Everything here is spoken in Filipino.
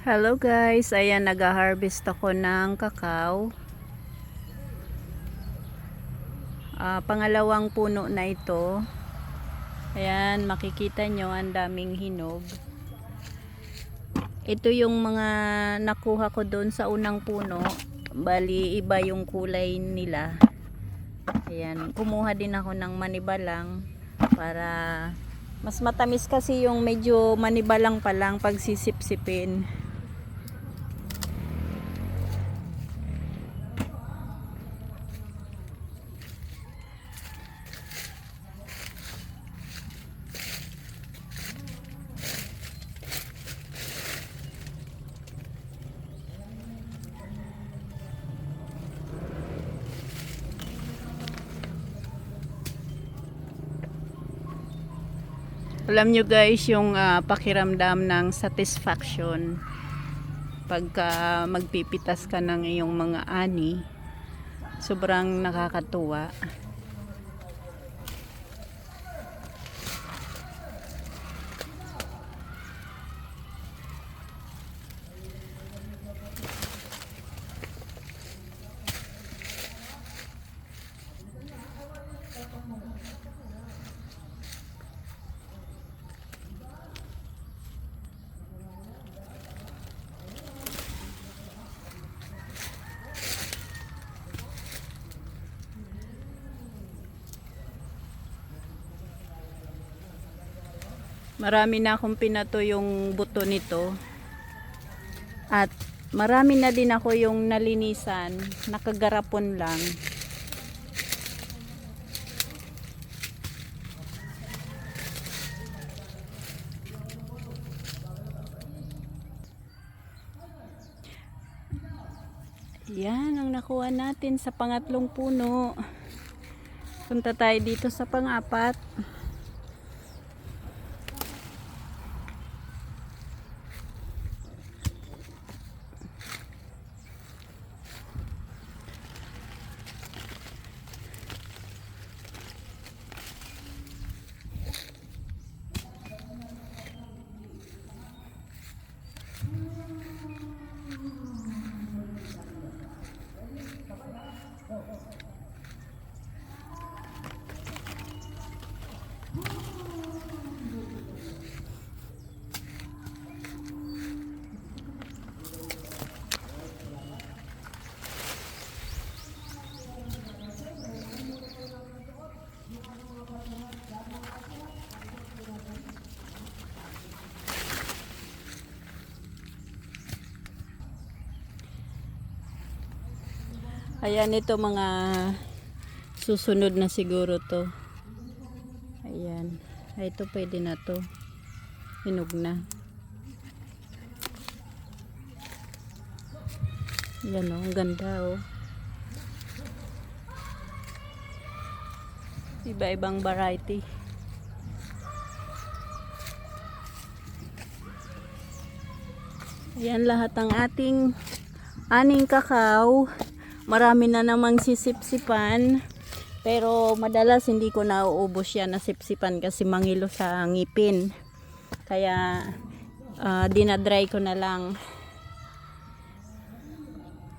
Hello guys, ayan nag-harvest ako ng kakao. Ah, pangalawang puno na ito. Ayan, makikita nyo ang daming hinog. Ito yung mga nakuha ko doon sa unang puno. Bali, iba yung kulay nila. Ayan, kumuha din ako ng manibalang para mas matamis kasi yung medyo manibalang pa lang pag sisip-sipin. Alam nyo guys, yung ah, pakiramdam ng satisfaction pagka magpipitas ka ng iyong mga ani, sobrang nakakatuwa. Marami na akong pinato yung buto nito. At marami na din ako yung nalinisan, nakagarapon lang. Yan ang nakuha natin sa pangatlong puno. Punta tayo dito sa pangapat. Ayan ito mga susunod na siguro to. Ayan. Ay, ito pwede na to. Hinog na. Ayan o, ang ganda o. Iba-ibang variety. Ayan lahat ang ating aning kakao. Marami na namang sisipsipan. Pero madalas hindi ko nauubos yan na sipsipan kasi mangilo sa ngipin. Kaya ah, dinadry ko na lang.